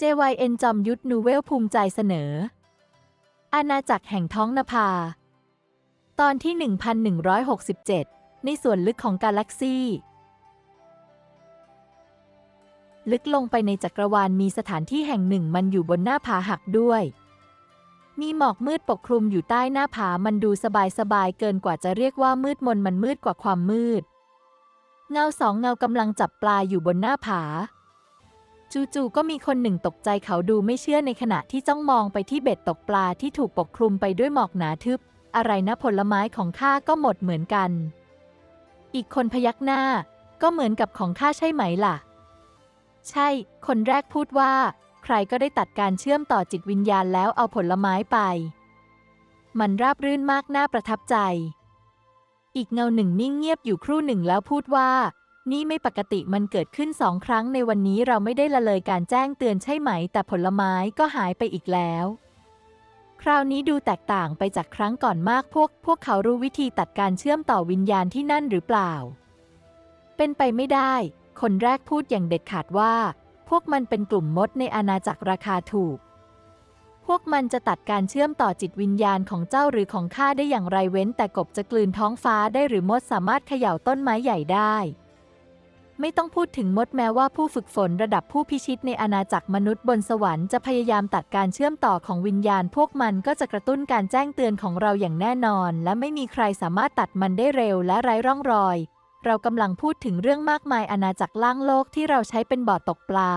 JYN จอมยุทธนูเวลภูมิใจเสนอ อาณาจักรแห่งท้องนภา ตอนที่ 1167 ในส่วนลึกของกาแล็กซี่ ลึกลงไปในจักรวาลมีสถานที่แห่งหนึ่งมันอยู่บนหน้าผาหักด้วย มีหมอกมืดปกคลุมอยู่ใต้หน้าผามันดูสบายสบายๆเกินกว่าจะเรียกว่ามืดมนมันมืดกว่าความมืด เงาสองเงากำลังจับปลาอยู่บนหน้าผา จู่ๆก็มีคนหนึ่งตกใจเขาดูไม่เชื่อในขณะที่จ้องมองไปที่เบ็ดตกปลาที่ถูกปกคลุมไปด้วยหมอกหนาทึบ อะไรนะผลไม้ของข้าก็หมดเหมือนกัน อีกคนพยักหน้า ก็เหมือนกับของข้าใช่ไหมล่ะ ใช่ คนแรกพูดว่า ใครก็ได้ตัดการเชื่อมต่อจิตวิญญาณแล้วเอาผลไม้ไป มันราบรื่นมากน่าประทับใจ อีกเงาหนึ่งนิ่งเงียบอยู่ครู่หนึ่งแล้วพูดว่า นี่ไม่ปกติมันเกิดขึ้นสองครั้งในวันนี้เราไม่ได้ละเลยการแจ้งเตือนใช่ไหม แต่ผลไม้ก็หายไปอีกแล้ว คราวนี้ดูแตกต่างไปจากครั้งก่อนมากพวก พวกเขารู้วิธีตัดการเชื่อมต่อวิญญาณที่นั่นหรือเปล่า เป็นไปไม่ได้ คนแรกพูดอย่างเด็ดขาดว่า พวกมันเป็นกลุ่มมดในอาณาจักรราคาถูก พวกมันจะตัดการเชื่อมต่อจิตวิญญาณของเจ้าหรือของข้าได้อย่างไรเว้น แต่กบจะกลืนท้องฟ้าได้หรือมดสามารถเขย่าต้นไม้ใหญ่ได้ ไม่ต้องพูดถึงมดแม้ว่าผู้ฝึกฝนระดับผู้พิชิตในอาณาจักรมนุษย์บนสวรรค์จะพยายามตัดการเชื่อมต่อของวิญญาณ พวกมันก็จะกระตุ้นการแจ้งเตือนของเราอย่างแน่นอน และไม่มีใครสามารถตัดมันได้เร็วและไร้ร่องรอย เรากำลังพูดถึงเรื่องมากมายอาณาจักรล่างโลกที่เราใช้เป็นบ่อตกปลา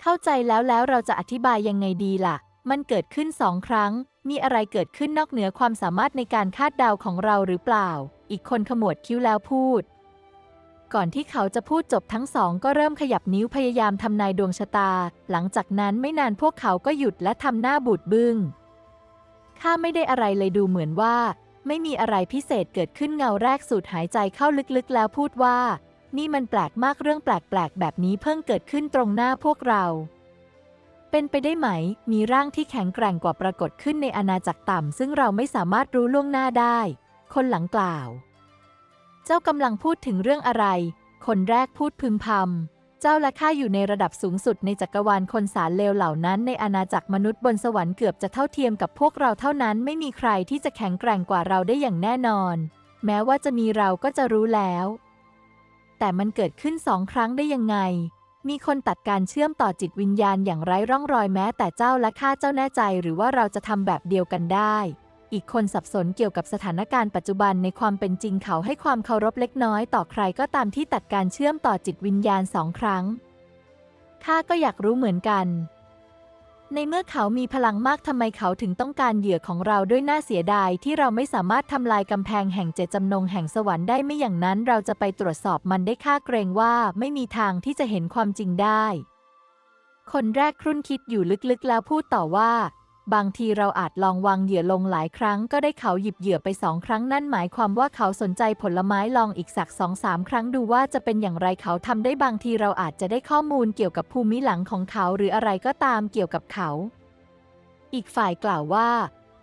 เข้าใจแล้วแล้วเราจะอธิบายยังไงดีล่ะ มันเกิดขึ้นสองครั้ง มีอะไรเกิดขึ้นนอกเหนือความสามารถในการคาดเดาของเราหรือเปล่า อีกคนขมวดคิ้วแล้วพูด ก่อนที่เขาจะพูดจบทั้งสองก็เริ่มขยับนิ้วพยายามทำนายดวงชะตา หลังจากนั้นไม่นานพวกเขาก็หยุดและทำหน้าบูดบึง้ง ข้าไม่ได้อะไรเลยดูเหมือนว่า ไม่มีอะไรพิเศษเกิดขึ้นเงาแรกสูดหายใจเข้าลึกๆ แล้วพูดว่า นี่มันแปลกมากเรื่องแปลกๆ แบบนี้เพิ่งเกิดขึ้นตรงหน้าพวกเรา เป็นไปได้ไหม มีร่างที่แข็งแกร่งกว่าปรากฏขึ้นในอาณาจักรต่ำซึ่งเราไม่สามารถรู้ล่วงหน้าได้ คนหลังกล่าว เจ้ากำลังพูดถึงเรื่องอะไร คนแรกพูดพึมพำ เจ้าและข้าอยู่ในระดับสูงสุดในจักรวาลคนสารเลวเหล่านั้น ในอาณาจักรมนุษย์บนสวรรค์เกือบจะเท่าเทียมกับพวกเราเท่านั้น ไม่มีใครที่จะแข็งแกร่งกว่าเราได้อย่างแน่นอน แม้ว่าจะมีเราก็จะรู้แล้ว แต่มันเกิดขึ้นสองครั้งได้ยังไง มีคนตัดการเชื่อมต่อจิตวิญญาณอย่างไร้ร่องรอยแม้แต่เจ้าและข้าเจ้าแน่ใจ หรือว่าเราจะทำแบบเดียวกันได้ อีกคนสับสนเกี่ยวกับสถานการณ์ปัจจุบันในความเป็นจริงเขาให้ความเคารพเล็กน้อยต่อใครก็ตามที่ตัดการเชื่อมต่อจิตวิญญาณสองครั้ง ข้าก็อยากรู้เหมือนกัน ในเมื่อเขามีพลังมากทำไมเขาถึงต้องการเหยื่อของเราด้วยน่าเสียดายที่เราไม่สามารถทำลายกำแพงแห่งเจตจำนงแห่งสวรรค์ได้ไม่อย่างนั้นเราจะไปตรวจสอบมันได้ค่าเกรงว่าไม่มีทางที่จะเห็นความจริงได้ คนแรกครุ่นคิดอยู่ลึกๆแล้วพูดต่อว่า บางทีเราอาจลองวางเหยื่อลงหลายครั้งก็ได้เขาหยิบเหยื่อไปสองครั้งนั่นหมายความว่าเขาสนใจผลไม้ลองอีกสักสองสามครั้งดูว่าจะเป็นอย่างไรเขาทำได้บางทีเราอาจจะได้ข้อมูลเกี่ยวกับภูมิหลังของเขาหรืออะไรก็ตามเกี่ยวกับเขา อีกฝ่ายกล่าวว่า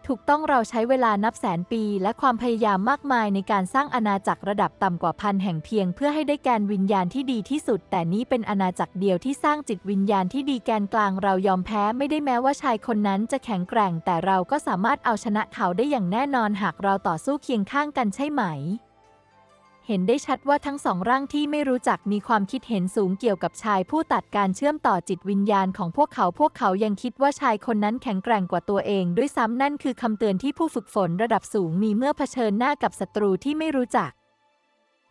ถูกต้องเราใช้เวลานับแสนปี และความพยายามมากมายในการสร้างอาณาจักรระดับต่ำกว่าพันแห่งเพียง เพื่อให้ได้แกนวิญญาณที่ดีที่สุด แต่นี้เป็นอาณาจักรเดียวที่สร้างจิตวิญญาณที่ดีแกนกลางเรายอมแพ้ไม่ได้แม้ว่าชายคนนั้นจะแข็งแกร่ง แต่เราก็สามารถเอาชนะเขาได้อย่างแน่นอนหากเราต่อสู้เคียงข้างกันใช่ไหม เห็นได้ชัดว่าทั้งสองร่างที่ไม่รู้จักมีความคิดเห็นสูงเกี่ยวกับชายผู้ตัดการเชื่อมต่อจิตวิญญาณของพวกเขาพวกเขายังคิดว่าชายคนนั้นแข็งแกร่งกว่าตัวเองด้วยซ้ำนั่นคือคำเตือนที่ผู้ฝึกฝนระดับสูงมีเมื่อเผชิญหน้ากับศัตรูที่ไม่รู้จัก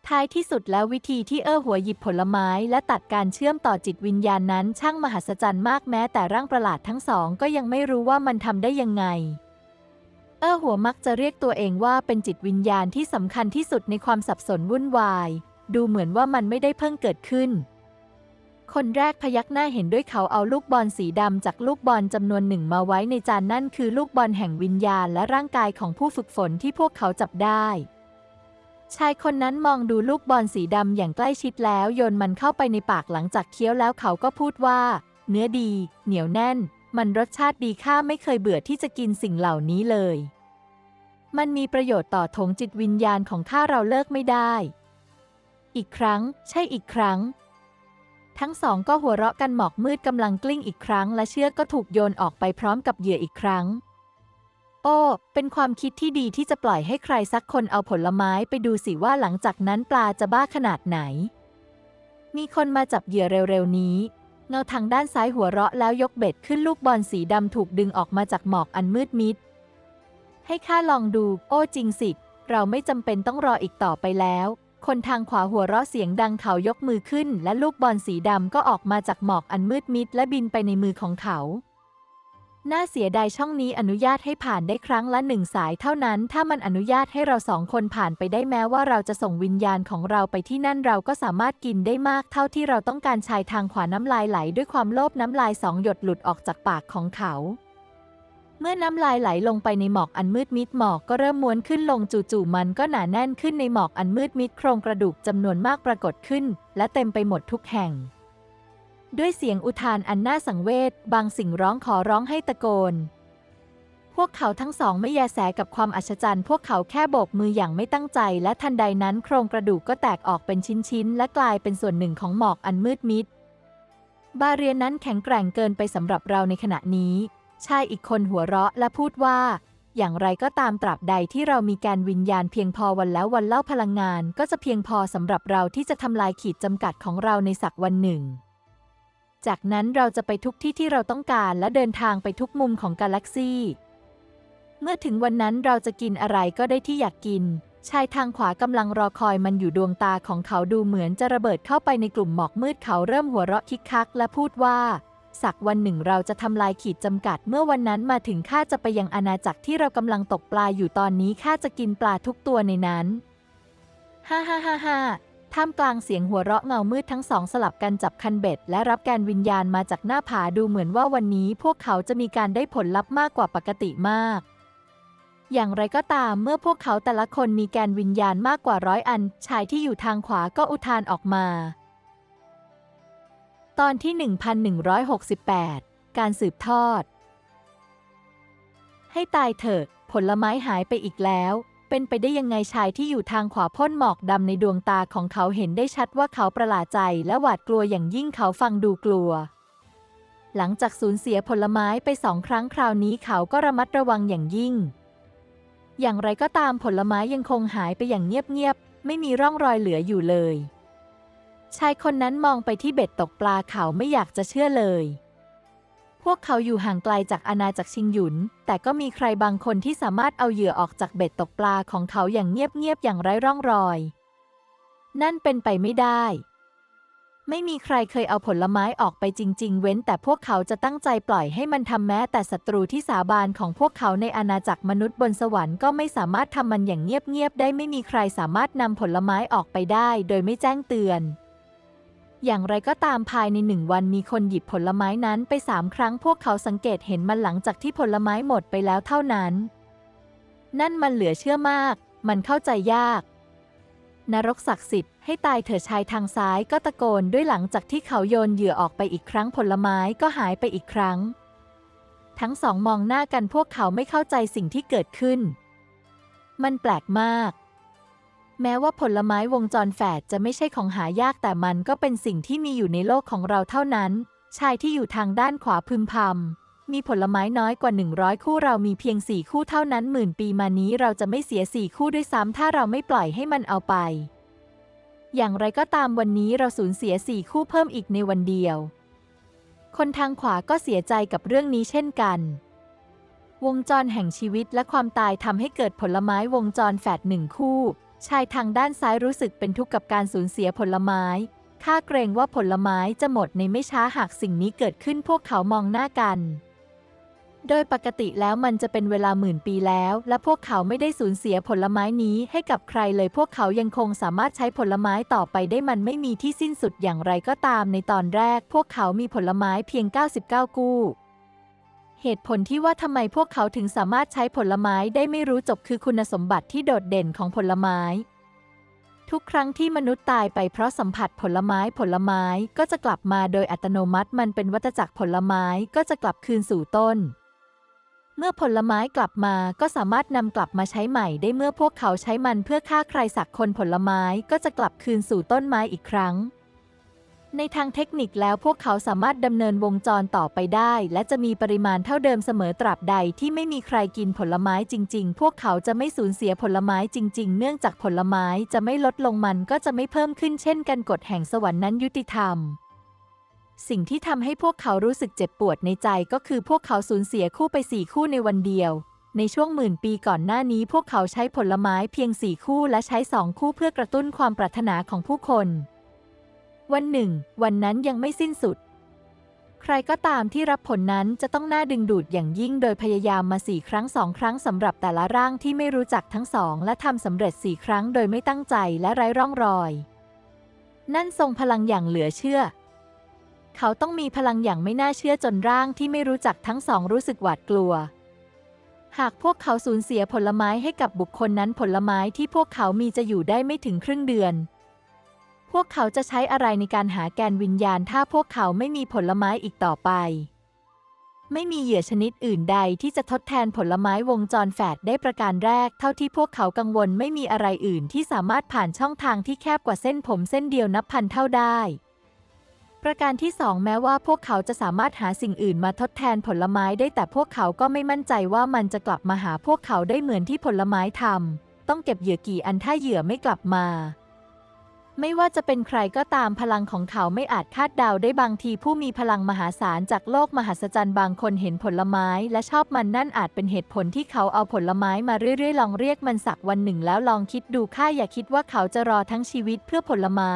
ท้ายที่สุดแล้ววิธีที่เอ้อหัวหยิบผลไม้และตัดการเชื่อมต่อจิตวิญญาณนั้นช่างมหัศจรรย์มากแม้แต่ร่างประหลาดทั้งสองก็ยังไม่รู้ว่ามันทำได้ยังไง เออหัวมักจะเรียกตัวเองว่าเป็นจิตวิญญาณที่สำคัญที่สุดในความสับสนวุ่นวาย ดูเหมือนว่ามันไม่ได้เพิ่งเกิดขึ้น คนแรกพยักหน้าเห็นด้วยเขาเอาลูกบอลสีดำจากลูกบอลจำนวนหนึ่งมาไว้ในจานนั่นคือลูกบอลแห่งวิญญาณและร่างกายของผู้ฝึกฝนที่พวกเขาจับได้ชายคนนั้นมองดูลูกบอลสีดำอย่างใกล้ชิดแล้วโยนมันเข้าไปในปากหลังจากเคี้ยวแล้วเขาก็พูดว่า เนื้อดี เหนียวแน่น มันรสชาติดีข้าไม่เคยเบื่อที่จะกินสิ่งเหล่านี้เลย มันมีประโยชน์ต่อถงจิตวิญญาณของข้าเราเลิกไม่ได้ อีกครั้ง ใช่อีกครั้ง ทั้งสองก็หัวเราะกันหมอกมืดกำลังกลิ้งอีกครั้ง และเชือกก็ถูกโยนออกไปพร้อมกับเหยื่ออีกครั้ง โอ้ เป็นความคิดที่ดีที่จะปล่อยให้ใครสักคนเอาผลไม้ไปดูสิว่าหลังจากนั้นปลาจะบ้าขนาดไหน มีคนมาจับเหยื่อเร็วๆนี้ เงาทางด้านซ้ายหัวเราะแล้วยกเบ็ดขึ้นลูกบอลสีดำถูกดึงออกมาจากหมอกอันมืดมิด ให้ข้าลองดู โอ้จริงสิ เราไม่จำเป็นต้องรออีกต่อไปแล้ว คนทางขวาหัวเราะเสียงดังเขายกมือขึ้น และลูกบอลสีดำก็ออกมาจากหมอกอันมืดมิดและบินไปในมือของเขา น่าเสียดายช่องนี้อนุญาตให้ผ่านได้ครั้งละหนึ่งสายเท่านั้น ถ้ามันอนุญาตให้เราสองคนผ่านไปได้แม้ว่าเราจะส่งวิญญาณของเราไปที่นั่นเราก็สามารถกินได้มากเท่าที่เราต้องการชายทางขวาน้ำลายไหล ด้วยความโลภน้ำลายสองหยดหลุดออกจากปากของเขา เมื่อน้ำลายไหลลงไปในหมอกอันมืดมิดหมอกก็เริ่มม้วนขึ้นลงจู่ๆมันก็หนาแน่นขึ้นในหมอกอันมืดมิดโครงกระดูกจำนวนมากปรากฏขึ้น และเต็มไปหมดทุกแห่ง ด้วยเสียงอุทานอันน่าสังเวชบางสิ่งร้องขอร้องให้ตะโกน พวกเขาทั้งสองไม่แยแสกับความอัศจรรย์ พวกเขาแค่โบกมืออย่างไม่ตั้งใจ และทันใดนั้นโครงกระดูกก็แตกออกเป็นชิ้นๆ และกลายเป็นส่วนหนึ่งของหมอกอันมืดมิด บาเรียนนั้นแข็งแกร่งเกินไปสำหรับเราในขณะนี้ ชายอีกคนหัวเราะและพูดว่า อย่างไรก็ตามตราบใดที่เรามีการวิญญาณเพียงพอวันแล้ววันเล่าพลังงาน ก็จะเพียงพอสำหรับเราที่จะทำลายขีดจำกัดของเราในสักวันหนึ่ง จากนั้นเราจะไปทุกที่ที่เราต้องการและเดินทางไปทุกมุมของกาแล็กซีเมื่อถึงวันนั้นเราจะกินอะไรก็ได้ที่อยากกิน ชายทางขวากำลังรอคอยมันอยู่ดวงตาของเขาดูเหมือนจะระเบิดเข้าไปในกลุ่มหมอกมืดเขาเริ่มหัวเราะคิกคัก และพูดว่า สักวันหนึ่งเราจะทำลายขีดจำกัด เมื่อวันนั้นมาถึงข้าจะไปยังอาณาจักรที่เรากำลังตกปลาอยู่ตอนนี้ข้าจะกินปลาทุกตัวในนั้น ฮ่าฮ่าฮ่าฮ่า ท่ามกลางเสียงหัวเราะเงามืดทั้งสองสลับกันจับคันเบ็ด และรับการวิญญาณมาจากหน้าผาดูเหมือนว่าวันนี้พวกเขาจะมีการได้ผลลัพธ์มากกว่าปกติมาก อย่างไรก็ตามเมื่อพวกเขาแต่ละคนมีแกนวิญญาณมากกว่าร้อยอัน ชายที่อยู่ทางขวาก็อุทานออกมา ตอนที่ 1168 การสืบทอด ให้ตายเถอะ ผลไม้หายไปอีกแล้ว เป็นไปได้ยังไงชายที่อยู่ทางขวาพ่นหมอกดำในดวงตาของเขาเห็นได้ชัดว่าเขาประหลาดใจและหวาดกลัวอย่างยิ่งเขาฟังดูกลัว หลังจากสูญเสียผลไม้ไปสองครั้งคราวนี้เขาก็ระมัดระวังอย่างยิ่ง อย่างไรก็ตามผลไม้ยังคงหายไปอย่างเงียบๆ ไม่มีร่องรอยเหลืออยู่เลย ชายคนนั้นมองไปที่เบ็ดตกปลาเขาไม่อยากจะเชื่อเลย พวกเขาอยู่ห่างไกลจากอาณาจักรชิงหยุน แต่ก็มีใครบางคนที่สามารถเอาเหยื่อออกจากเบ็ดตกปลาของเขาอย่างเงียบๆอย่างไร้ร่องรอย นั่นเป็นไปไม่ได้ ไม่มีใครเคยเอาผลไม้ออกไปจริง ๆ เว้น แต่พวกเขาจะตั้งใจปล่อยให้มันทำแม้ แต่ศัตรูที่สาบานของพวกเขาในอาณาจักรมนุษย์บนสวรรค์ก็ไม่สามารถทำมันอย่างเงียบๆได้ไม่มีใครสามารถนำผลไม้ออกไปได้ โดยไม่แจ้งเตือน อย่างไรก็ตามภายในหนึ่งวันมีคนหยิบผลไม้นั้นไปสามครั้งพวกเขาสังเกตเห็นมันหลังจากที่ผลไม้หมดไปแล้วเท่านั้น นั่นมันเหลือเชื่อมาก มันเข้าใจยาก นรกศักดิ์สิทธิ์ให้ตายเถิดชายทางซ้ายก็ตะโกนด้วยหลังจากที่เขาโยนเหยื่อออกไปอีกครั้งผลไม้ก็หายไปอีกครั้ง ทั้งสองมองหน้ากันพวกเขาไม่เข้าใจสิ่งที่เกิดขึ้น มันแปลกมาก แม้ว่าผลไม้วงจรแฝดจะไม่ใช่ของหายากแต่มันก็เป็นสิ่งที่มีอยู่ในโลกของเราเท่านั้น ชายที่อยู่ทางด้านขวาพึมพำมีผลไม้น้อยกว่า 100 คู่เรามีเพียงสี่คู่เท่านั้นหมื่นปีมานี้เราจะไม่เสียสี่คู่ด้วยซ้ำถ้าเราไม่ปล่อยให้มันเอาไป อย่างไรก็ตามวันนี้เราสูญเสียสี่คู่เพิ่มอีกในวันเดียว คนทางขวาก็เสียใจกับเรื่องนี้เช่นกันวงจรแห่งชีวิตและความตายทำให้เกิดผลไม้วงจรแฝดหนึ่งคู่ ชายทางด้านซ้ายรู้สึกเป็นทุกข์กับการสูญเสียผลไม้ข้าเกรงว่าผลไม้จะหมดในไม่ช้าหากสิ่งนี้เกิดขึ้นพวกเขามองหน้ากัน โดยปกติแล้วมันจะเป็นเวลาหมื่นปีแล้ว และพวกเขาไม่ได้สูญเสียผลไม้นี้ให้กับใครเลยพวกเขายังคงสามารถใช้ผลไม้ต่อไปได้มันไม่มีที่สิ้นสุดอย่างไรก็ตามในตอนแรก พวกเขามีผลไม้เพียง 99 กู้ เหตุผลที่ว่าทำไมพวกเขาถึงสามารถใช้ผลไม้ได้ไม่รู้จบคือคุณสมบัติที่โดดเด่นของผลไม้ ทุกครั้งที่มนุษย์ตายไปเพราะสัมผัสผลไม้ผลไม้ก็จะกลับมาโดยอัตโนมัติมันเป็นวัฏจักรผลไม้ก็จะกลับคืนสู่ต้น เมื่อผลไม้กลับมาก็สามารถนำกลับมาใช้ใหม่ได้เมื่อพวกเขาใช้มันเพื่อฆ่าใครสักคนผลไม้ก็จะกลับคืนสู่ต้นไม้อีกครั้ง ในทางเทคนิคแล้วพวกเขาสามารถดำเนินวงจรต่อไปได้ และจะมีปริมาณเท่าเดิมเสมอตราบใดที่ไม่มีใครกินผลไม้จริง ๆ พวกเขาจะไม่สูญเสียผลไม้จริง ๆ เนื่องจากผลไม้จะไม่ลดลงมันก็จะไม่เพิ่มขึ้นเช่นกันกฎแห่งสวรรค์นั้นยุติธรรม สิ่งที่ทำให้พวกเขารู้สึกเจ็บปวดในใจก็คือพวกเขาสูญเสียคู่ไปสี่คู่ในวันเดียว ในช่วงหมื่นปีก่อนหน้านี้ พวกเขาใช้ผลไม้เพียงสี่คู่และใช้สองคู่เพื่อกระตุ้นความปรารถนาของผู้คน วันหนึ่ง วันนั้นยังไม่สิ้นสุด ใครก็ตามที่รับผลนั้นจะต้องน่าดึงดูดอย่างยิ่งโดยพยายามมาสี่ครั้งสองครั้งสำหรับแต่ละร่างที่ไม่รู้จักทั้งสอง และทำสำเร็จสี่ครั้งโดยไม่ตั้งใจและไร้ร่องรอย นั่นทรงพลังอย่างเหลือเชื่อ เขาต้องมีพลังอย่างไม่น่าเชื่อจนร่างที่ไม่รู้จักทั้งสองรู้สึกหวาดกลัวหากพวกเขาสูญเสียผลไม้ให้กับบุคคลนั้นผลไม้ที่พวกเขามีจะอยู่ได้ไม่ถึงครึ่งเดือน พวกเขาจะใช้อะไรในการหาแกนวิญญาณถ้าพวกเขาไม่มีผลไม้อีกต่อไป ไม่มีเหยื่อชนิดอื่นใดที่จะทดแทนผลไม้วงจรแฝดได้ประการแรก เท่าที่พวกเขากังวลไม่มีอะไรอื่นที่สามารถผ่านช่องทางที่แคบกว่าเส้นผมเส้นเดียวนับพันเท่าได้ประการที่สองแม้ว่าพวกเขาจะสามารถหาสิ่งอื่นมาทดแทนผลไม้ได้แต่พวกเขาก็ไม่มั่นใจว่ามันจะกลับมาหาพวกเขาได้เหมือนที่ผลไม้ทำต้องเก็บเหยื่อกี่อันถ้าเหยื่อไม่กลับมา ไม่ว่าจะเป็นใครก็ตามพลังของเขาไม่อาจคาดเดาได้บางทีผู้มีพลังมหาศาลจากโลกมหัศจรรย์บางคนเห็นผลไม้และชอบมันนั่นอาจเป็นเหตุผลที่เขาเอาผลไม้มาเรื่อยๆ ลองเรียกมันสักวันหนึ่งแล้วลองคิดดูค่าอย่าคิดว่าเขาจะรอทั้งชีวิตเพื่อผลไม้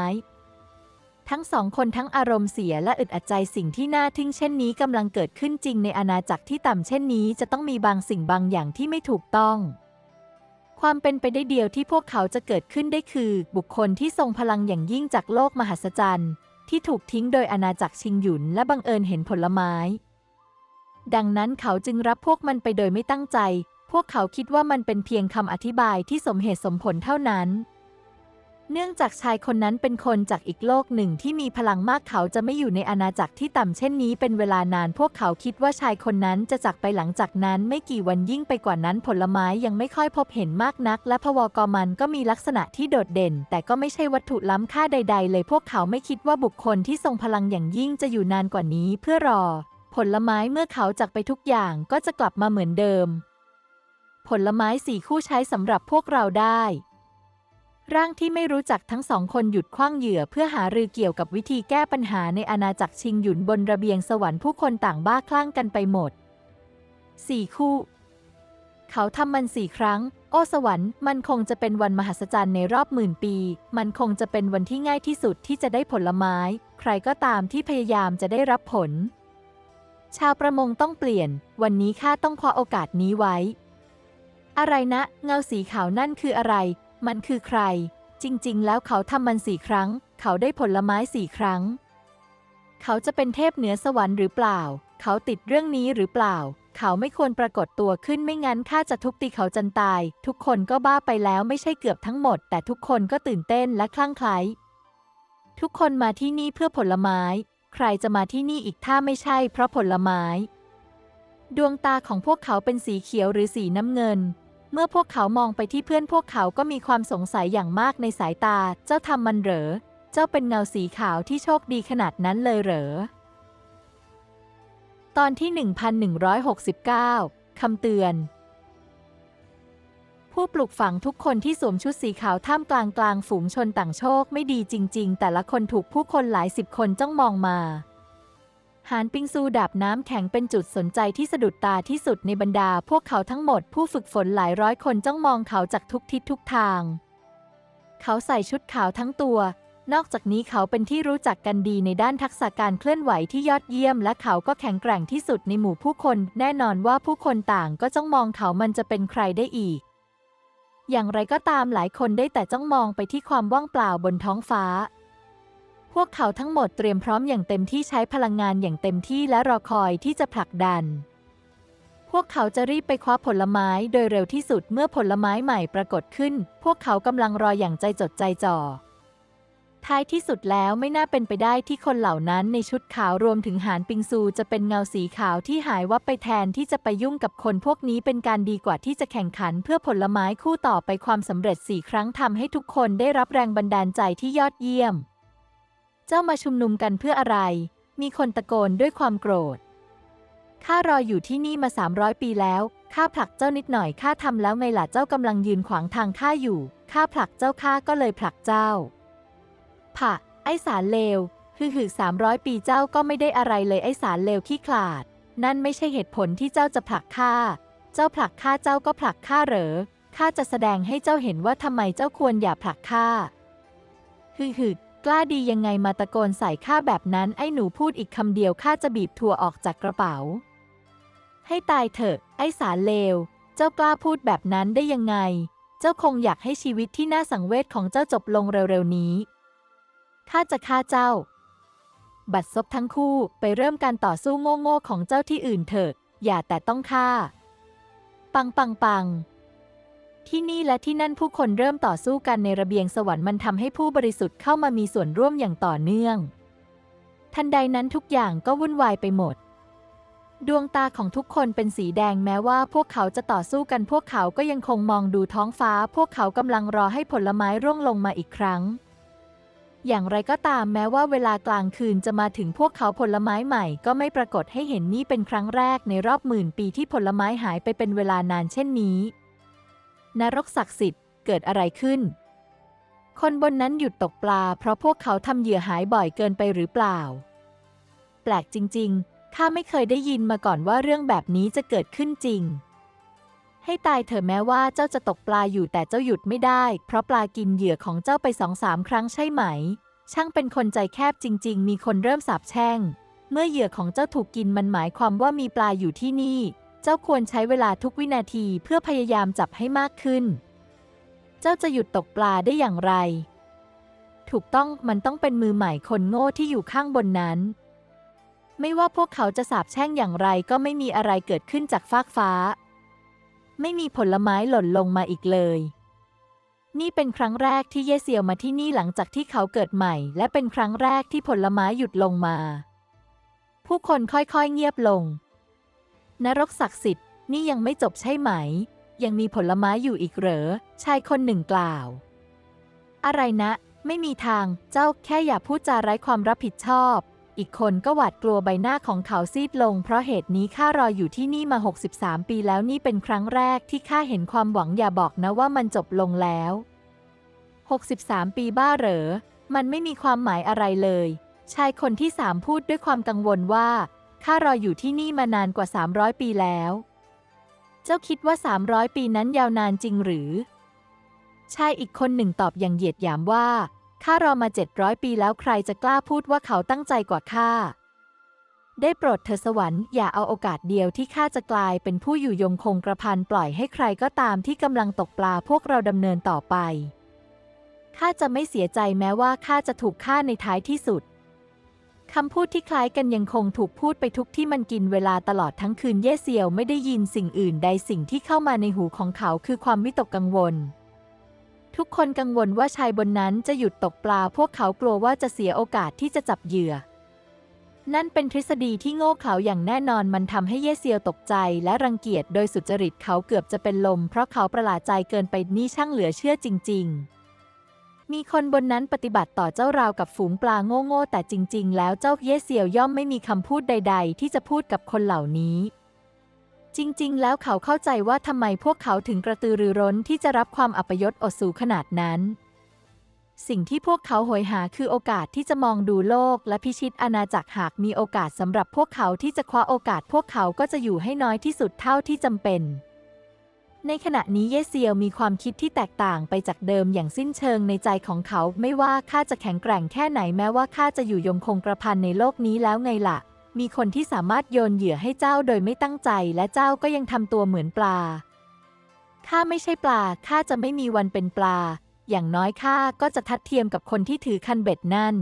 ทั้งสองคนทั้งอารมณ์เสียและอึดอัดใจสิ่งที่น่าทึ่งเช่นนี้กำลังเกิดขึ้นจริงในอาณาจักรที่ต่ำเช่นนี้จะต้องมีบางสิ่งบางอย่างที่ไม่ถูกต้อง ความเป็นไปได้เดียวที่พวกเขาจะเกิดขึ้นได้คือ บุคคลที่ทรงพลังอย่างยิ่งจากโลกมหัศจรรย์ ที่ถูกทิ้งโดยอาณาจักรชิงหยุนและบังเอิญเห็นผลไม้ ดังนั้นเขาจึงรับพวกมันไปโดยไม่ตั้งใจ พวกเขาคิดว่ามันเป็นเพียงคำอธิบายที่สมเหตุสมผลเท่านั้น เนื่องจากชายคนนั้นเป็นคนจากอีกโลกหนึ่งที่มีพลังมากเขาจะไม่อยู่ในอาณาจักรที่ต่ำเช่นนี้เป็นเวลานานพวกเขาคิดว่าชายคนนั้นจะจากไปหลังจากนั้น ไม่กี่วันยิ่งไปกว่านั้นผลไม้ยังไม่ค่อยพบเห็นมากนัก และพวกมันก็มีลักษณะที่โดดเด่น แต่ก็ไม่ใช่วัตถุล้ำค่าใด ๆ เลยพวกเขาไม่คิดว่าบุคคลที่ทรงพลังอย่างยิ่งจะอยู่นานกว่านี้เพื่อรอ ผลไม้เมื่อเขาจากไปทุกอย่างก็จะกลับมาเหมือนเดิม ผลไม้สี่คู่ใช้สำหรับพวกเราได้ ร่างที่ไม่รู้จักทั้งสองคนหยุดคว้างเหยื่อเพื่อหารือเกี่ยวกับวิธีแก้ปัญหาในอาณาจักรชิงหยุนบนระเบียงสวรรค์ผู้คนต่างบ้าคลั่งกันไปหมดสี่คู่ เขาทำมันสี่ครั้ง โอสวรรค์ มันคงจะเป็นวันมหัศจรรย์ในรอบหมื่นปี มันคงจะเป็นวันที่ง่ายที่สุดที่จะได้ผลไม้ ใครก็ตามที่พยายามจะได้รับผล ชาวประมงต้องเปลี่ยน วันนี้ข้าต้องคว้าโอกาสนี้ไว้ อะไรนะ เงาสีขาวนั่นคืออะไร มันคือใคร จริง ๆ แล้วเขาทำมันสี่ครั้ง เขาได้ผลไม้สี่ครั้ง เขาจะเป็นเทพเหนือสวรรค์หรือเปล่า เขาติดเรื่องนี้หรือเปล่า เขาไม่ควรปรากฏตัวขึ้นไม่งั้นข้าจะทุบตีเขาจนตาย ทุกคนก็บ้าไปแล้วไม่ใช่เกือบทั้งหมด แต่ทุกคนก็ตื่นเต้นและคลั่งไคล้ทุกคนมาที่นี่เพื่อผลไม้ ใครจะมาที่นี่อีกถ้าไม่ใช่ เพราะผลไม้ ดวงตาของพวกเขาเป็นสีเขียวหรือสีน้ำเงิน เมื่อพวกเขามองไปที่เพื่อนพวกเขาก็มีความสงสัยอย่างมากในสายตา เจ้าทำมันเหรอ เจ้าเป็นเงาสีขาวที่โชคดีขนาดนั้นเลยเหรอ ตอนที่ 1169 คำเตือน ผู้ปลูกฝังทุกคนที่สวมชุดสีขาวท่ามกลางกลางฝูงชนต่างโชคไม่ดีจริง ๆ แต่ละคนถูกผู้คนหลายสิบคนจ้องมองมา หานปิงซูดาบน้ำแข็งเป็นจุดสนใจที่สะดุดตาที่สุดในบรรดาพวกเขาทั้งหมดผู้ฝึกฝนหลายร้อยคนจ้องมองเขาจากทุกทิศทุกทาง เขาใส่ชุดขาวทั้งตัว นอกจากนี้เขาเป็นที่รู้จักกันดีในด้านทักษะการเคลื่อนไหวที่ยอดเยี่ยม และเขาก็แข็งแกร่งที่สุดในหมู่ผู้คน แน่นอนว่าผู้คนต่างก็จ้องมองเขามันจะเป็นใครได้อีก อย่างไรก็ตามหลายคนได้แต่จ้องมองไปที่ความว่างเปล่าบนท้องฟ้า วกเขาทั้งหมดเตรียมพร้อมอย่างเต็มที่ใช้พลังงานอย่างเต็มที่และรอคอยที่จะผลักดัน พวกเขาจะรีบไปคว้าผลไม้โดยเร็วที่สุดเมื่อผลไม้ใหม่ปรากฏขึ้น พวกเขากำลังรออย่างใจจดใจจ่อท้ายที่สุดแล้วไม่น่าเป็นไปได้ที่คนเหล่านั้นในชุดขาวรวมถึงหานปิงซูจะเป็นเงาสีขาวที่หายวับไปแทนที่จะไปยุ่งกับคนพวกนี้เป็นการดีกว่าที่จะแข่งขันเพื่อผลไม้คู่ต่อไปความสำเร็จสี่ครั้งทำให้ทุกคนได้รับแรงบันดาลใจที่ยอดเยี่ยม เจ้ามาชุมนุมกันเพื่ออะไร มีคนตะโกนด้วยความโกรธ ข้ารออยู่ที่นี่มา 300 ปีแล้ว ข้าผลักเจ้านิดหน่อย ข้าทำแล้วไงล่ะ เจ้ากำลังยืนขวางทางข้าอยู่ ข้าผลักเจ้าข้าก็เลยผลักเจ้า ผะ ไอสารเลวคือหือสามร้อยปีเจ้าก็ไม่ได้อะไรเลยไอสารเลวขี้ขลาด นั่นไม่ใช่เหตุผลที่เจ้าจะผลักข้า เจ้าผลักข้าเจ้าก็ผลักข้าเหรอ ข้าจะแสดงให้เจ้าเห็นว่าทำไมเจ้าควรอย่าผลักข้าฮึฮึ กล้าดียังไงมาตะโกนใส่ข้าแบบนั้นไอ้หนูพูดอีกคำเดียวข้าจะบีบถั่วออกจากกระเป๋า ให้ตายเถอะ ไอ้สารเลว เจ้ากล้าพูดแบบนั้นได้ยังไง เจ้าคงอยากให้ชีวิตที่น่าสังเวชของเจ้าจบลงเร็วๆนี้ข้าจะฆ่าเจ้า บัดซบทั้งคู่ไปเริ่มการต่อสู้โง่ๆของเจ้าที่อื่นเถอะ อย่าแต่ต้องฆ่า ปังปังปัง ที่นี่และที่นั่นผู้คนเริ่มต่อสู้กันในระเบียงสวรรค์มันทำให้ผู้บริสุทธิ์เข้ามามีส่วนร่วมอย่างต่อเนื่อง ทันใดนั้นทุกอย่างก็วุ่นวายไปหมด ดวงตาของทุกคนเป็นสีแดงแม้ว่าพวกเขาจะต่อสู้กันพวกเขาก็ยังคงมองดูท้องฟ้า พวกเขากำลังรอให้ผลไม้ร่วงลงมาอีกครั้ง อย่างไรก็ตามแม้ว่าเวลากลางคืนจะมาถึงพวกเขาผลไม้ใหม่ ก็ไม่ปรากฏให้เห็นนี่เป็นครั้งแรกในรอบหมื่นปีที่ผลไม้หายไปเป็นเวลานานเช่นนี้ นรกศักดิ์สิทธิ์เกิดอะไรขึ้น คนบนนั้นหยุดตกปลา เพราะพวกเขาทำเหยื่อหายบ่อยเกินไปหรือเปล่า แปลกจริง ๆ ข้าไม่เคยได้ยินมาก่อนว่าเรื่องแบบนี้จะเกิดขึ้นจริง ให้ตายเถอะแม้ว่าเจ้าจะตกปลาอยู่แต่เจ้าหยุดไม่ได้ เพราะปลากินเหยื่อของเจ้าไปสองสามครั้งใช่ไหม ช่างเป็นคนใจแคบจริง ๆ มีคนเริ่มสาบแช่ง เมื่อเหยื่อของเจ้าถูกกินมันหมายความว่ามีปลาอยู่ที่นี่ จ้าควรใช้เวลาทุกวินาทีเพื่อพยายามจับให้มากขึ้น เจ้าจะหยุดตกปลาได้อย่างไร ถูกต้องมันต้องเป็นมือใหม่คนโง่ที่อยู่ข้างบนนั้น ไม่ว่าพวกเขาจะสาบแช่งอย่างไรก็ไม่มีอะไรเกิดขึ้นจากฟากฟ้า ไม่มีผลไม้หล่นลงมาอีกเลย นี่เป็นครั้งแรกที่เยเซียวมาที่นี่หลังจากที่เขาเกิดใหม่ และเป็นครั้งแรกที่ผลไม้หยุดลงมา ผู้คนค่อยๆเงียบลง นรกศักดิ์สิทธิ์นี่ยังไม่จบใช่ไหม ยังมีผลไม้อยู่อีกเหรอ ชายคนหนึ่งกล่าว อะไรนะ ไม่มีทางเจ้าแค่อย่าพูดจาไร้ความรับผิดชอบ อีกคนก็หวาดกลัวใบหน้าของเขาซีดลง เพราะเหตุนี้ข้ารออยู่ที่นี่มา 63 ปีแล้วนี่เป็นครั้งแรกที่ข้าเห็นความหวังอย่าบอกนะว่ามันจบลงแล้ว 63 ปีบ้าเหรอ มันไม่มีความหมายอะไรเลย ชายคนที่สามพูดด้วยความกังวลว่า ข้ารออยู่ที่นี่มานานกว่า 300 ปีแล้ว เจ้าคิดว่า 300 ปีนั้นยาวนานจริงหรือ ชายอีกคนหนึ่งตอบอย่างเหยียดหยามว่าข้ารอมา 700 ปีแล้วใครจะกล้าพูดว่าเขาตั้งใจกว่าข้า ได้โปรดเธอสวรรค์อย่าเอาโอกาสเดียวที่ข้าจะกลายเป็นผู้อยู่ยงคงกระพันปล่อยให้ใครก็ตามที่กำลังตกปลาพวกเราดำเนินต่อไปข้าจะไม่เสียใจแม้ว่าข้าจะถูกฆ่าในท้ายที่สุด คำพูดที่คล้ายกันยังคงถูกพูดไปทุกที่มันกินเวลาตลอดทั้งคืนเย่เซียวไม่ได้ยินสิ่งอื่นใดสิ่งที่เข้ามาในหูของเขาคือความวิตกกังวล ทุกคนกังวลว่าชายบนนั้นจะหยุดตกปลา พวกเขากลัวว่าจะเสียโอกาสที่จะจับเหยื่อ นั่นเป็นทฤษฎีที่โง่เขลาอย่างแน่นอนมันทำให้เย่เซียวตกใจและรังเกียจโดยสุจริตเขาเกือบจะเป็นลม เพราะเขาประหลาดใจเกินไปนี่ช่างเหลือเชื่อจริง ๆ มีคนบนนั้นปฏิบัติต่อเจ้าราวกับฝูงปลาโง่ๆแต่จริง ๆ แล้วเจ้าเย่เซียวย่อมไม่มีคำพูดใด ๆ ที่จะพูดกับคนเหล่านี้ จริง ๆ แล้วเขาเข้าใจว่าทำไมพวกเขาถึงกระตือรือร้นที่จะรับความอัปยศอดสูขนาดนั้น สิ่งที่พวกเขาโหยหาคือโอกาสที่จะมองดูโลกและพิชิตอาณาจักรหากมีโอกาสสำหรับพวกเขาที่จะคว้าโอกาสพวกเขาก็จะอยู่ให้น้อยที่สุดเท่าที่จำเป็น ในขณะนี้เยเซียวมีความคิดที่แตกต่างไปจากเดิมอย่างสิ้นเชิงในใจของเขา ไม่ว่าข้าจะแข็งแกร่งแค่ไหนแม้ว่าข้าจะอยู่ยงคงกระพันในโลกนี้แล้วไงล่ะ มีคนที่สามารถโยนเหยื่อให้เจ้าโดยไม่ตั้งใจ และเจ้าก็ยังทำตัวเหมือนปลาข้าไม่ใช่ปลาข้าจะไม่มีวันเป็นปลา อย่างน้อยข้าก็จะทัดเทียมกับคนที่ถือคันเบ็ดนั่น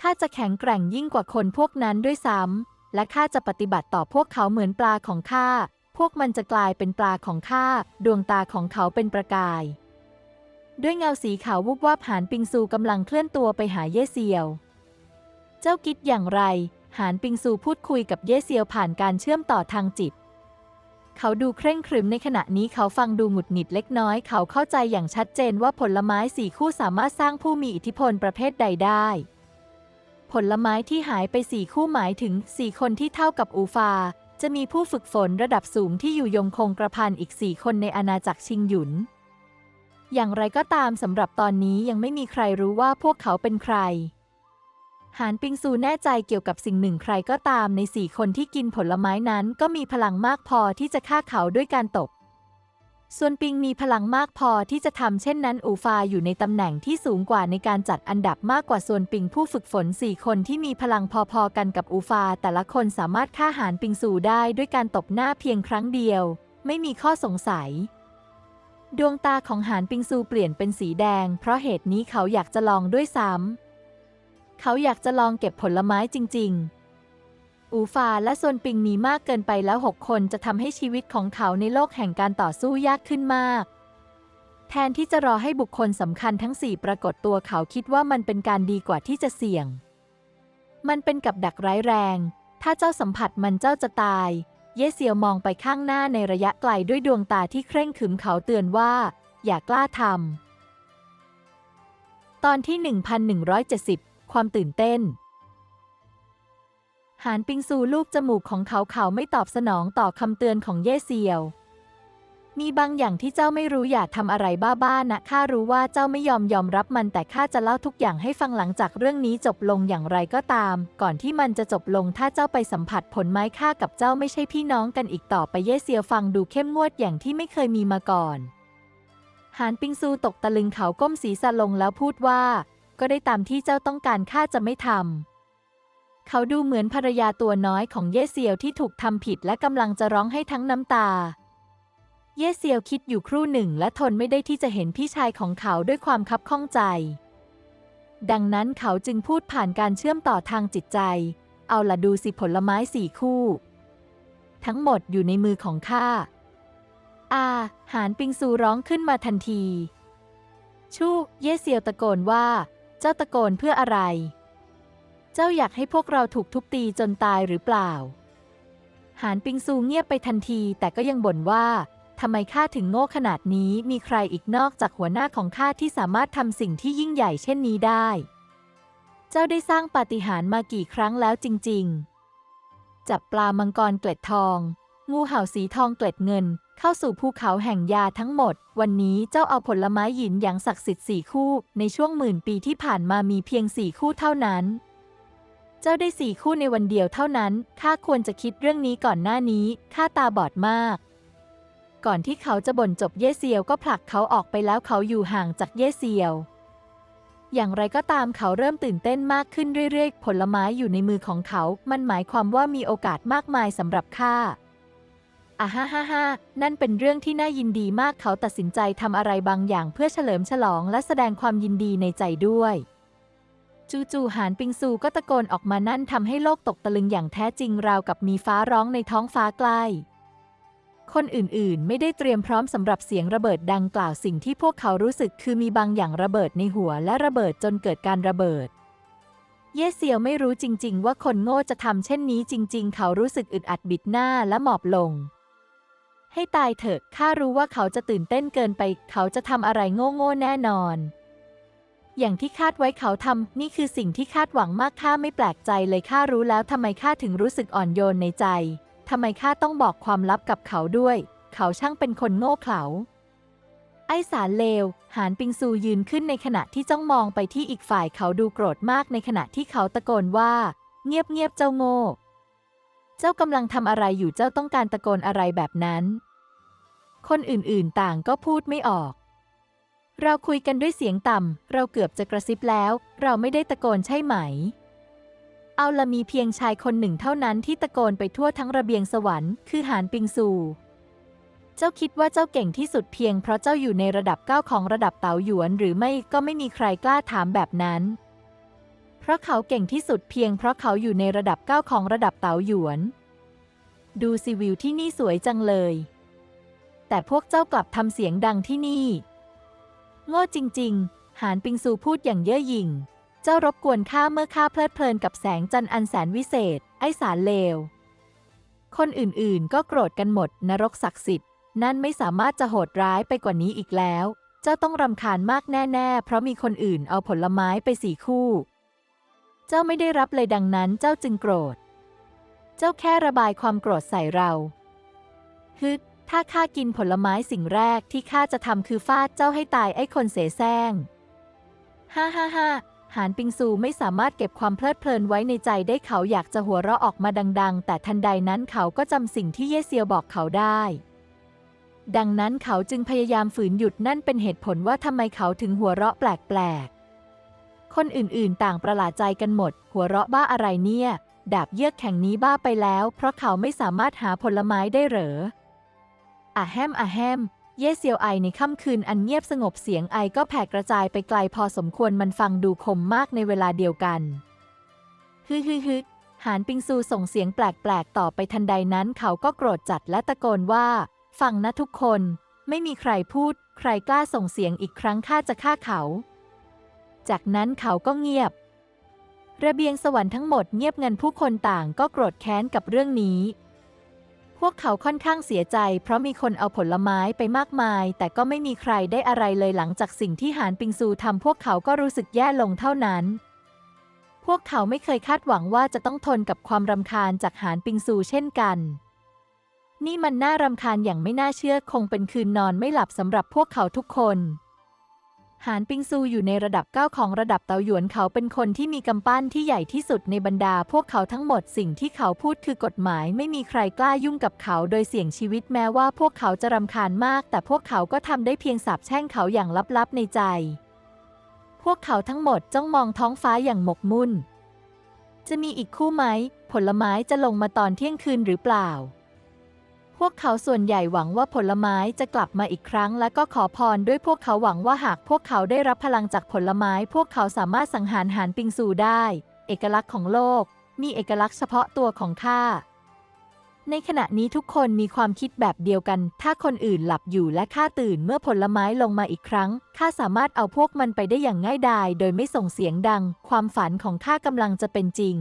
ข้าจะแข็งแกร่งยิ่งกว่าคนพวกนั้นด้วยซ้ำและข้าจะปฏิบัติต่อพวกเขาเหมือนปลาของข้า วกมันจะกลายเป็นปลาของข้า ดวงตาของเขาเป็นประกาย ด้วยเงาสีขาววุบวาบหานปิงซูกำลังเคลื่อนตัวไปหาเย่เซียว เจ้าคิดอย่างไร หานปิงซูพูดคุยกับเย่เซียวผ่านการเชื่อมต่อทางจิต เขาดูเคร่งครึมในขณะนี้เขาฟังดูหงุดหงิดเล็กน้อย เขาเข้าใจอย่างชัดเจนว่าผลไม้สี่คู่สามารถสร้างผู้มีอิทธิพลประเภทใดได้ผลไม้ที่หายไปสี่คู่หมายถึงสี่คนที่เท่ากับอูฟา จะมีผู้ฝึกฝนระดับสูงที่อยู่ยงคงกระพันอีกสี่คนในอาณาจักรชิงหยุน อย่างไรก็ตามสำหรับตอนนี้ยังไม่มีใครรู้ว่าพวกเขาเป็นใคร หานปิงซูแน่ใจเกี่ยวกับสิ่งหนึ่งใครก็ตามในสี่คนที่กินผลไม้นั้นก็มีพลังมากพอที่จะฆ่าเขาด้วยการตบ ส่วนปิงมีพลังมากพอที่จะทำเช่นนั้น อูฟาอยู่ในตำแหน่งที่สูงกว่าในการจัดอันดับมากกว่าส่วนปิงผู้ฝึกฝนสี่คนที่มีพลังพอๆกันกับอูฟา แต่ละคนสามารถฆ่าหานปิงซูได้ด้วยการตบหน้าเพียงครั้งเดียว ไม่มีข้อสงสัย ดวงตาของหานปิงซูเปลี่ยนเป็นสีแดง เพราะเหตุนี้เขาอยากจะลองด้วยซ้ำเขาอยากจะลองเก็บผลไม้จริง ๆ อูฟาและซวนปิงมีมากเกินไปแล้วหกคนจะทำให้ชีวิตของเขาในโลกแห่งการต่อสู้ยากขึ้นมาก แทนที่จะรอให้บุคคลสำคัญทั้งสี่ปรากฏตัวเขาคิดว่ามันเป็นการดีกว่าที่จะเสี่ยง มันเป็นกับดักร้ายแรง ถ้าเจ้าสัมผัสมันเจ้าจะตาย เยเซียวมองไปข้างหน้าในระยะไกลด้วยดวงตาที่เคร่งขรึมเขาเตือนว่า อย่ากล้าทำตอนที่ 1170 ความตื่นเต้น หานปิงซูลูกจมูกของเขาเขาไม่ตอบสนองต่อคำเตือนของเย่เซียว มีบางอย่างที่เจ้าไม่รู้อย่าทำอะไรบ้าๆนะข้ารู้ว่าเจ้าไม่ยอมยอมรับมันแต่ข้าจะเล่าทุกอย่างให้ฟังหลังจากเรื่องนี้จบลงอย่างไรก็ตาม ก่อนที่มันจะจบลงถ้าเจ้าไปสัมผัสผลไม้ข้ากับเจ้าไม่ใช่พี่น้องกันอีกต่อไปเย่เซียวฟังดูเข้มงวดอย่างที่ไม่เคยมีมาก่อนหานปิงซูตกตะลึงเขาก้มศีรษะลงแล้วพูดว่า ก็ได้ตามที่เจ้าต้องการข้าจะไม่ทำ เขาดูเหมือนภรรยาตัวน้อยของเย่เซียวที่ถูกทำผิดและกำลังจะร้องให้ทั้งน้ำตา เย่เซียวคิดอยู่ครู่หนึ่งและทนไม่ได้ที่จะเห็นพี่ชายของเขาด้วยความคับข้องใจ ดังนั้นเขาจึงพูดผ่านการเชื่อมต่อทางจิตใจ เอาละดูสิผลไม้สี่คู่ ทั้งหมดอยู่ในมือของข้า อาหานปิงซูร้องขึ้นมาทันที ชู่เย่เซียวตะโกนว่า เจ้าตะโกนเพื่ออะไร เจ้าอยากให้พวกเราถูกทุบตีจนตายหรือเปล่า หานปิงซูเงียบไปทันที แต่ก็ยังบ่นว่าทำไมข้าถึงโง่ขนาดนี้ มีใครอีกนอกจากหัวหน้าของข้าที่สามารถทำสิ่งที่ยิ่งใหญ่เช่นนี้ได้ เจ้าได้สร้างปาฏิหาริย์มากี่ครั้งแล้วจริง ๆ จับปลามังกรเกล็ดทอง งูเห่าสีทองเกล็ดเงิน เข้าสู่ภูเขาแห่งยาทั้งหมด วันนี้เจ้าเอาผลไม้หยินอย่างศักดิ์สิทธิ์สี่คู่ ในช่วงหมื่นปีที่ผ่านมามีเพียงสี่คู่เท่านั้น เจ้าได้สี่คู่ในวันเดียวเท่านั้น ข้าควรจะคิดเรื่องนี้ก่อนหน้านี้ ข้าตาบอดมาก ก่อนที่เขาจะบ่นจบเย่เซียวก็ผลักเขาออกไปแล้วเขาอยู่ห่างจากเย่เซียว อย่างไรก็ตามเขาเริ่มตื่นเต้นมากขึ้นเรื่อยๆ ผลไม้อยู่ในมือของเขา มันหมายความว่ามีโอกาสมากมายสำหรับข้าอะฮ่าฮ่าฮ่านั่นเป็นเรื่องที่น่ายินดีมากเขาตัดสินใจทำอะไรบางอย่างเพื่อเฉลิมฉลองและแสดงความยินดีในใจด้วย จู่ๆหานปิงซูก็ตะโกนออกมานั่นทำให้โลกตกตะลึงอย่างแท้จริงราวกับมีฟ้าร้องในท้องฟ้าใกล้คนอื่นๆ ไม่ได้เตรียมพร้อมสำหรับเสียงระเบิดดังกล่าวสิ่งที่พวกเขารู้สึกคือมีบางอย่างระเบิดในหัวและระเบิดจนเกิดการระเบิด เย่เซียวไม่รู้จริง ๆ ว่าคนโง่จะทำเช่นนี้จริง ๆ เขารู้สึกอึดอัดบิดหน้าและหมอบลงให้ตายเถอะ ข้ารู้ว่าเขาจะตื่นเต้นเกินไป เขาจะทำอะไรโง่ ๆ แน่นอน อย่างที่คาดไว้เขาทำนี่คือสิ่งที่คาดหวังมากข้าไม่แปลกใจเลยข้ารู้แล้วทำไมข้าถึงรู้สึกอ่อนโยนในใจทำไมข้าต้องบอกความลับกับเขาด้วย เขาช่างเป็นคนโง่เขลาไอสารเลว หานปิงซูยืนขึ้นในขณะที่จ้องมองไปที่อีกฝ่ายเขาดูโกรธมากในขณะที่เขาตะโกนว่า เงียบเงียบๆเจ้าโง่ เจ้ากำลังทำอะไรอยู่เจ้าต้องการตะโกนอะไรแบบนั้น คนอื่นๆต่างก็พูดไม่ออก เราคุยกันด้วยเสียงต่ำ เราเกือบจะกระซิบแล้ว เราไม่ได้ตะโกนใช่ไหม เอาละมีเพียงชายคนหนึ่งเท่านั้นที่ตะโกนไปทั่วทั้งระเบียงสวรรค์ คือหานปิงซู เจ้าคิดว่าเจ้าเก่งที่สุดเพียงเพราะเจ้าอยู่ในระดับเก้าของระดับเต๋าหยวนหรือไม่ก็ไม่มีใครกล้าถามแบบนั้น เพราะเขาเก่งที่สุดเพียงเพราะเขาอยู่ในระดับเก้าของระดับเต๋าหยวน ดูสิวิวที่นี่สวยจังเลย แต่พวกเจ้ากลับทำเสียงดังที่นี่ โง่จริง ๆ หานปิงซูพูดอย่างเย่อหยิ่ง เจ้ารบกวนข้าเมื่อข้าเพลิดเพลินกับแสงจันทร์อันแสนวิเศษ ไอสารเลว คนอื่นๆ ก็โกรธกันหมดนรกศักดิ์สิทธิ์ นั่นไม่สามารถจะโหดร้ายไปกว่านี้อีกแล้ว เจ้าต้องรำคาญมากแน่ ๆ เพราะมีคนอื่นเอาผลไม้ไปสี่คู่ เจ้าไม่ได้รับเลยดังนั้นเจ้าจึงโกรธ เจ้าแค่ระบายความโกรธใส่เราฮึ ถ้าข้ากินผลไม้สิ่งแรกที่ข้าจะทำคือฟาดเจ้าให้ตายไอ้คนเสแสร้งฮ่าฮ่าฮ่าหานปิงซูไม่สามารถเก็บความเพลิดเพลินไว้ในใจได้เขาอยากจะหัวเราะออกมาดัง ๆ แต่ทันใดนั้นเขาก็จำสิ่งที่เย่เซียวบอกเขาได้ ดังนั้นเขาจึงพยายามฝืนหยุดนั่นเป็นเหตุผลว่าทำไมเขาถึงหัวเราะแปลกๆ คนอื่นๆ ต่างประหลาดใจกันหมด หัวเราะบ้าอะไรเนี่ย ดาบเยือกแข็งนี้บ้าไปแล้ว เพราะเขาไม่สามารถหาผลไม้ได้เหรอ อะแฮมอะแฮม เย่เซียวไอในค่ำคืนอันเงียบสงบเสียงไอก็แผ่กระจายไปไกลพอสมควรมันฟังดูคมมากในเวลาเดียวกันฮึฮึฮึหานปิงซูส่งเสียงแปลกๆต่อไปทันใดนั้นเขาก็โกรธจัดและตะโกนว่า ฟังนะทุกคน ไม่มีใครพูด ใครกล้าส่งเสียงอีกครั้งข้าจะฆ่าเขา จากนั้นเขาก็เงียบ ระเบียงสวรรค์ทั้งหมดเงียบงันผู้คนต่างก็โกรธแค้นกับเรื่องนี้ พวกเขาค่อนข้างเสียใจ เพราะมีคนเอาผลไม้ไปมากมาย แต่ก็ไม่มีใครได้อะไรเลยหลังจากสิ่งที่หานปิงซูทำพวกเขาก็รู้สึกแย่ลงเท่านั้น พวกเขาไม่เคยคาดหวังว่าจะต้องทนกับความรำคาญจากหานปิงซูเช่นกัน นี่มันน่ารำคาญอย่างไม่น่าเชื่อคงเป็นคืนนอนไม่หลับสำหรับพวกเขาทุกคน หานปิงซูอยู่ในระดับเก้าของระดับเตาหยวนเขาเป็นคนที่มีกำปั้นที่ใหญ่ที่สุดในบรรดาพวกเขาทั้งหมดสิ่งที่เขาพูดคือกฎหมายไม่มีใครกล้ายุ่งกับเขาโดยเสี่ยงชีวิตแม้ว่าพวกเขาจะรำคาญมาก แต่พวกเขาก็ทำได้เพียงสาบแช่งเขาอย่างลับๆในใจ พวกเขาทั้งหมดจ้องมองท้องฟ้าอย่างหมกมุ่น จะมีอีกคู่ไหม ผลไม้จะลงมาตอนเที่ยงคืนหรือเปล่า พวกเขาส่วนใหญ่หวังว่าผลไม้จะกลับมาอีกครั้ง และก็ขอพรด้วยพวกเขาหวังว่าหากพวกเขาได้รับพลังจากผลไม้ พวกเขาสามารถสังหารหานปิงซูได้ เอกลักษณ์ของโลก มีเอกลักษณ์เฉพาะตัวของข้าในขณะนี้ทุกคนมีความคิดแบบเดียวกัน ถ้าคนอื่นหลับอยู่และข้าตื่นเมื่อผลไม้ลงมาอีกครั้ง ข้าสามารถเอาพวกมันไปได้อย่างง่ายดาย โดยไม่ส่งเสียงดัง ความฝันของข้ากำลังจะเป็นจริง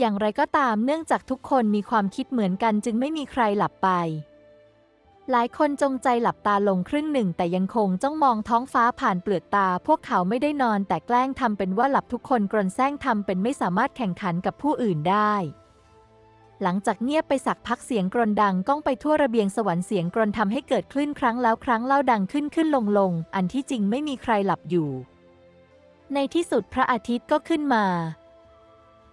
อย่างไรก็ตามเนื่องจากทุกคนมีความคิดเหมือนกันจึงไม่มีใครหลับไป หลายคนจงใจหลับตาลงครึ่งหนึ่ง แต่ยังคงจ้องมองท้องฟ้าผ่านเปลือกตา พวกเขาไม่ได้นอนแต่แกล้งทำเป็นว่าหลับทุกคนกรนแซงทำเป็นไม่สามารถแข่งขันกับผู้อื่นได้ หลังจากเงียบไปสักพักเสียงกรนดังก้องไปทั่วระเบียงสวรรค์เสียงกรนทำให้เกิดคลื่นครั้งแล้วครั้งเล่าดังขึ้นขึ้นลงลงอันที่จริงไม่มีใครหลับอยู่ ในที่สุดพระอาทิตย์ก็ขึ้นมา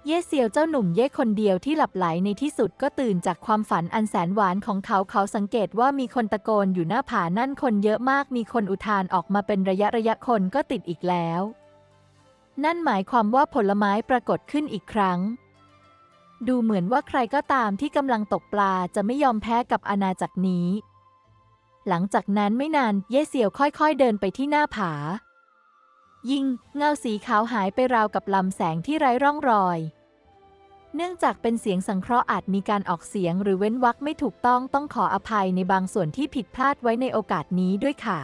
เย่เซียวเจ้าหนุ่มเย่คนเดียวที่หลับไหลในที่สุดก็ตื่นจากความฝันอันแสนหวานของเขาเขาสังเกตว่ามีคนตะโกนอยู่หน้าผานั่นคนเยอะมากมีคนอุทานออกมาเป็นระยะระยะคนก็ติดอีกแล้ว นั่นหมายความว่าผลไม้ปรากฏขึ้นอีกครั้ง ดูเหมือนว่าใครก็ตามที่กำลังตกปลาจะไม่ยอมแพ้กับอาณาจักรนี้ หลังจากนั้นไม่นานเย่เซียวค่อยๆเดินไปที่หน้าผา ยิงเงาสีขาวหายไปราวกับลำแสงที่ไร้ร่องรอย เนื่องจากเป็นเสียงสังเคราะห์อาจมีการออกเสียงหรือเว้นวรรคไม่ถูกต้องต้องขออภัยในบางส่วนที่ผิดพลาดไว้ในโอกาสนี้ด้วยค่ะ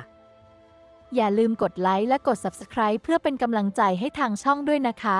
อย่าลืมกดไลค์และกด Subscribe เพื่อเป็นกำลังใจให้ทางช่องด้วยนะคะ